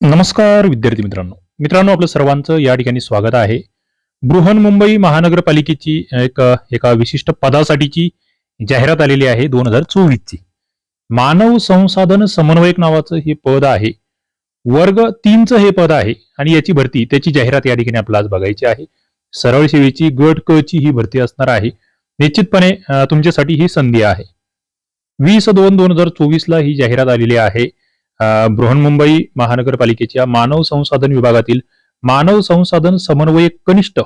नमस्कार विद्यार्थी मित्रांनो. मित्रांनो आपलं सर्वांचं या ठिकाणी स्वागत आहे. बृहन्मुंबई महानगरपालिकेची एक एका विशिष्ट पदासाठीची जाहिरात आलेली आहे दोन हजार चोवीस ची मानव संसाधन समन्वयक नावाचं हे पद आहे. वर्ग तीनचं हे पद आहे आणि याची भरती त्याची जाहिरात या ठिकाणी आपल्याला आज बघायची आहे. सरळ सेवेची गट क ची ही भरती असणार आहे. निश्चितपणे तुमच्यासाठी ही संधी आहे. वीस दोन दोन हजार चोवीसला ही जाहिरात आलेली आहे. बृहन्मुंबई महानगरपालिकेच्या मानव संसाधन विभागातील मानव संसाधन समन्वयक कनिष्ठ.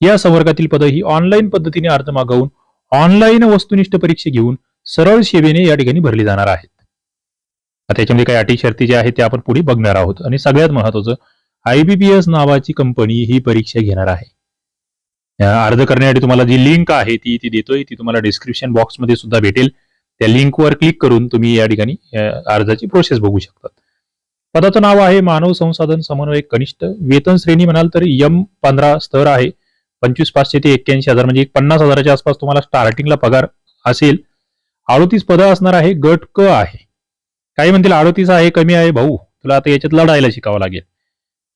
या संवर्गातील पद ही ऑनलाईन पद्धतीने अर्ज मागवून ऑनलाईन वस्तुनिष्ठ परीक्षा घेऊन सरळ सेवेने या ठिकाणी भरली जाणार आहेत. आता त्याच्यामध्ये काही अटी शर्ती ज्या आहेत त्या आपण पुढे बघणार आहोत. आणि सगळ्यात महत्वाचं आयबीपीएस नावाची कंपनी ही परीक्षा घेणार आहे. अर्ज करण्यासाठी तुम्हाला जी लिंक आहे ती ती देतोय. ती तुम्हाला डिस्क्रिप्शन बॉक्समध्ये सुद्धा भेटेल. त्या लिंकवर क्लिक करून तुम्ही या ठिकाणी अर्जाची प्रोसेस बघू शकता पदाचं नाव आहे मानव संसाधन समन्वयक कनिष्ठ. वेतन श्रेणी म्हणाल तर यम पंधरा स्तर आहे. पंचवीस पाचशे ते एक्क्याऐंशी हजार म्हणजे एक पन्नास हजाराच्या आसपास तुम्हाला स्टार्टिंगला पगार असेल. अडोतीस पदं असणार आहे गट क आहे. काही म्हणतील अडोतीस आहे कमी आहे भाऊ. तुला आता याच्यात लढायला शिकावं लागेल.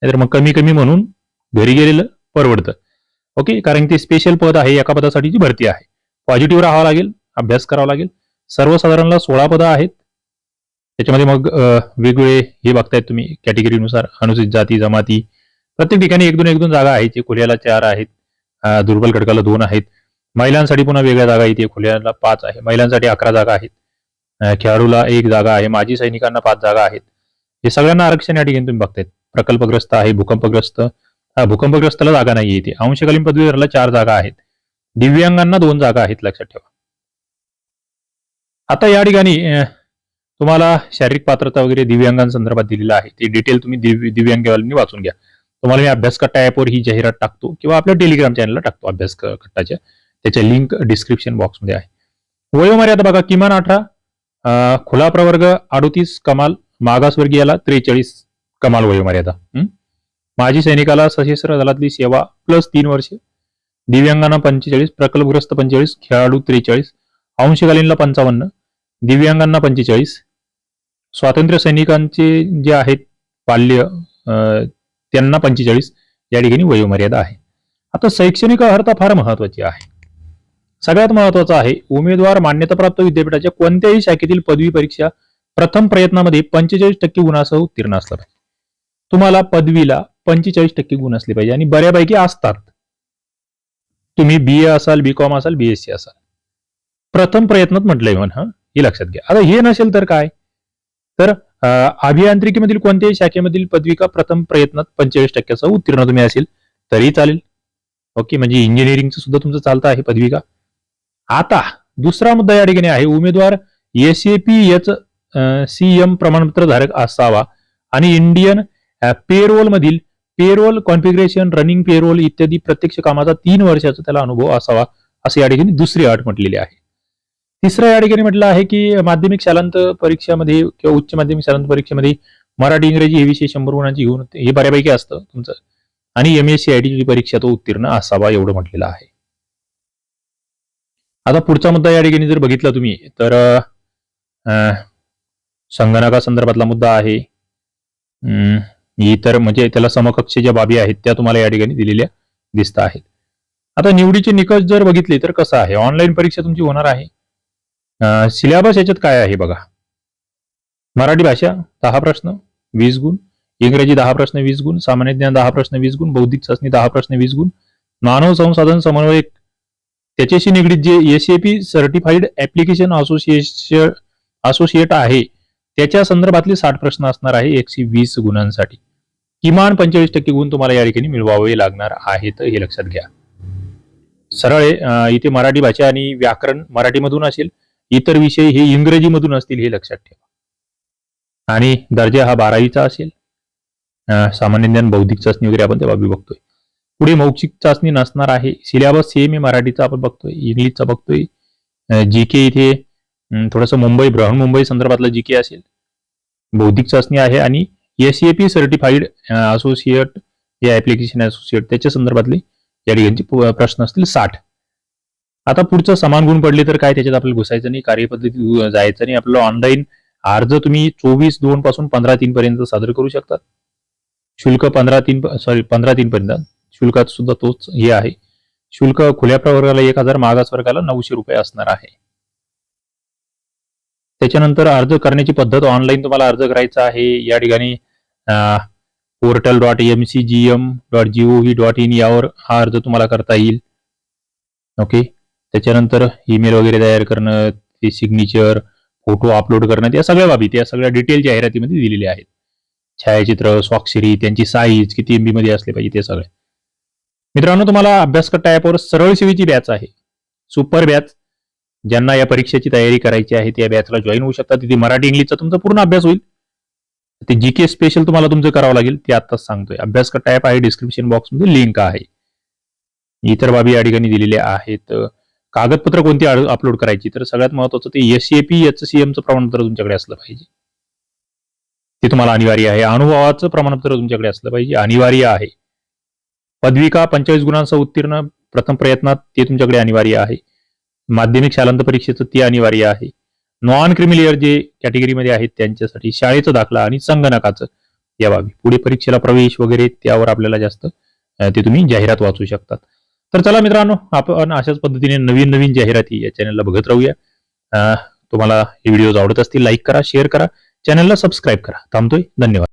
नाहीतर मग कमी कमी म्हणून घरी गेलेलं परवडतं. ओके? कारण ते स्पेशल पद आहे एका पदासाठीची भरती आहे. पॉझिटिव्ह राहावं लागेल अभ्यास करावा लागेल. सर्वसाधारणला सोळा पदं आहेत. त्याच्यामध्ये मग वेगवेगळे हे बघतायत तुम्ही कॅटेगरीनुसार अनुसूचित जाती जमाती. प्रत्येक ठिकाणी एक दोन एक दोन जागा आहेत. जे खुल्याला चार आहेत. दुर्बल घटकाला दोन आहेत. महिलांसाठी पुन्हा वेगळ्या जागा येते खुल्याला पाच आहे. महिलांसाठी अकरा जागा आहेत. खेळाडूला एक जागा आहे. माजी सैनिकांना पाच जागा आहेत. हे सगळ्यांना आरक्षण या ठिकाणी तुम्ही बघतायत. प्रकल्पग्रस्त आहे भूकंपग्रस्त. हा भूकंपग्रस्तला जागा नाही येते अंशकालीन पदवीधरला चार जागा आहेत. दिव्यांगांना दोन जागा आहेत लक्षात ठेवा. आता या ठिकाणी तुम्हाला शारीरिक पात्रता वगैरे दिव्यांगांसंदर्भात दिलेलं आहे. ते डिटेल तुम्ही दिव्य दिव्यांगवाल्यांनी वाचून घ्या. तुम्हाला मी अभ्यास कट्टा ऍपवर ही जाहिरात टाकतो किंवा आपल्या टेलिग्राम चॅनलला टाकतो अभ्यास कट्टाच्या. त्याच्या लिंक डिस्क्रिप्शन बॉक्समध्ये आहे. वयोमर्यादा बघा किमान अठरा. खुला प्रवर्ग अडोतीस कमाल. मागासवर्गीयाला त्रेचाळीस कमाल वयोमर्यादा. माजी सैनिकाला सशस्त्र दलातली सेवा प्लस तीन वर्ष. दिव्यांगांना पंचेचाळीस प्रकल्पग्रस्त पंचेचाळीस खेळाडू त्रेचाळीस. अंशकालीनला पंचावन्न. दिव्यांगांना पंचेचाळीस. स्वातंत्र्य सैनिकांचे जे आहेत बाल्य अं, त्यांना पंचेचाळीस. या ठिकाणी वयोमर्यादा आहे. आता शैक्षणिक अर्हता फार महत्वाची आहे. सगळ्यात महत्वाचं आहे उमेदवार मान्यताप्राप्त विद्यापीठाच्या कोणत्याही शाखेतील पदवी परीक्षा प्रथम प्रयत्नामध्ये पंचेचाळीस टक्के गुणासह उत्तीर्ण असला पाहिजे. तुम्हाला पदवीला पंचेचाळीस टक्के गुण असले पाहिजे आणि बऱ्यापैकी असतात. तुम्ही बी ए असाल बी कॉम असाल बीएससी असाल. प्रथम प्रयत्नात म्हटलंय म्हण हा. हे लक्षात घ्या. आता हे नसेल तर काय? तर अभियांत्रिकीमधील कोणत्याही शाखेमधील पदविका प्रथम प्रयत्नात पंचेचाळीस टक्क्याचा उत्तीर्ण तुम्ही असेल तरी चालेल. ओके म्हणजे इंजिनिअरिंगचं सुद्धा तुमचं चालतं आहे पदविका. आता दुसरा मुद्दा या ठिकाणी आहे. उमेदवार S A P H C M प्रमाणपत्र धारक असावा आणि इंडियन पेरोल मधील पेरोल कॉन्फिगरेशन रनिंग पेरोल इत्यादी प्रत्यक्ष कामाचा तीन वर्षाचा त्याला अनुभव असावा असं या ठिकाणी दुसरी अट म्हटलेली आहे. तिसरं या ठिकाणी म्हटलं आहे की माध्यमिक शालांत परीक्षामध्ये किंवा उच्च माध्यमिक शालांत परीक्षेमध्ये मराठी इंग्रजी हे विषय शंभर गुणांची घेऊन हे बऱ्यापैकी असतं तुमचं. आणि एम एस सी आय परीक्षा तो उत्तीर्ण असावा एवढं म्हटलेलं आहे. आता पुढचा मुद्दा या ठिकाणी जर बघितला तुम्ही तर अं, संगणका संदर्भातला मुद्दा आहे. इतर म्हणजे त्याला समकक्ष ज्या बाबी आहेत त्या तुम्हाला या ठिकाणी दिलेल्या दिसत आहेत. आता निवडीचे निकष जर बघितले तर कसं आहे? ऑनलाईन परीक्षा तुमची होणार आहे. सिलेबस याच्यात काय आहे बघा? मराठी भाषा दहा प्रश्न वीस गुण. इंग्रजी दहा प्रश्न वीस गुण. सामान्य ज्ञान दहा प्रश्न वीस गुण. बौद्धिक चाचणी दहा प्रश्न वीस गुण. मानव संसाधन समन्वयक त्याच्याशी निगडीत जे S A P certified application association associate आहे त्याच्या संदर्भातले साठ प्रश्न असणार आहे एकशे वीस गुणांसाठी. किमान पंचेचाळीस टक्के गुण तुम्हाला या ठिकाणी मिळवावे लागणार आहेत हे लक्षात घ्या. सरळ आहे, इथे मराठी भाषा आणि व्याकरण मराठीमधून असेल. इतर विषय हे इंग्रजीमधून असतील हे लक्षात ठेवा. आणि दर्जा हा बारावीचा असेल. सामान्य ज्ञान बौद्धिक चाचणी वगैरे आपण त्या बाबी बघतोय. पुढे मौखिक चाचणी नसणार आहे. सिलेबस सेम आहे मराठीचा आपण बघतोय इंग्लिशचा बघतोय. जी के इथे थोडंसं मुंबई बृहन्मुंबई संदर्भातला जी के असेल. बौद्धिक चाचणी आहे आणि S A P certified associate या ऍप्लिकेशन असोसिएट त्याच्या संदर्भातले या ठिकाणचे प्रश्न असतील साठ. आता पुढचं समान गुण पडले तर काय? त्याच्यात आपल्याला घुसायचं नाही कार्यपद्धती जायचं नाही. आपल्याला ऑनलाईन अर्ज तुम्ही चोवीस दोन पासून पंधरा तीन पर्यंत सादर करू शकतात शुल्क पंधरा तीन सॉरी पंधरा तीन पर्यंत. शुल्कात सुद्धा तोच हे आहे. शुल्क खुल्या प्रवर्गाला एक हजार मागास वर्गाला नऊशे रुपये असणार आहे. त्याच्यानंतर अर्ज करण्याची पद्धत ऑनलाईन तुम्हाला अर्ज करायचा आहे. या ठिकाणी portal dot M C G M dot G O V dot in यावर हा अर्ज तुम्हाला करता येईल. ओके त्याच्यानंतर ईमेल वगैरे तयार करणं ते सिग्नेचर फोटो अपलोड करणं या सगळ्या बाबी त्या सगळ्या डिटेल जाहिरातीमध्ये दिलेल्या आहेत. छायाचित्र स्वाक्षरी त्यांची साईज किती एमबी मध्ये असले पाहिजे ते सगळे. मित्रांनो तुम्हाला अभ्यासकट ॲपवर सरळ सेवेची बॅच आहे. सुपर बॅच ज्यांना या परीक्षेची तयारी करायची आहे त्या बॅचला जॉईन होऊ शकता. तिथे मराठी इंग्लिशचा तुमचा पूर्ण अभ्यास होईल. ते जी के स्पेशल तुम्हाला तुमचं करावं लागेल ते आत्ताच सांगतोय. अभ्यासकट ॲप आहे डिस्क्रिप्शन बॉक्समध्ये लिंक आहे. इतर बाबी या ठिकाणी दिलेल्या आहेत. कागदपत्र कोणती अपलोड करायची? तर सगळ्यात महत्वाचं ते S A P H C एमचं प्रमाणपत्र तुमच्याकडे असलं पाहिजे. ते तुम्हाला अनिवार्य आहे. अनुभवाचं प्रमाणपत्र तुमच्याकडे असलं पाहिजे. अनिवार्य आहे. पदविका पंचेचाळीस गुणांसह उत्तीर्ण प्रथम प्रयत्नात ते तुमच्याकडे अनिवार्य आहे. माध्यमिक शालांत परीक्षेचं ते अनिवार्य आहे. नॉन क्रिमिलियर जे कॅटेगरीमध्ये आहेत त्यांच्यासाठी शाळेचं दाखला आणि संगणकाचं या बाबी. पुढे परीक्षेला प्रवेश वगैरे त्यावर आपल्याला जास्त ते तुम्ही जाहिरात वाचू शकतात. तर चला मित्रांनो आपण अशाच पद्धतीने नवीन नवीन जाहिराती या चॅनलला बघत राहूया. तुम्हाला हे व्हिडिओज आवडत असतील लाईक करा शेअर करा. चॅनलला सबस्क्राईब करा. थांबतोय. धन्यवाद.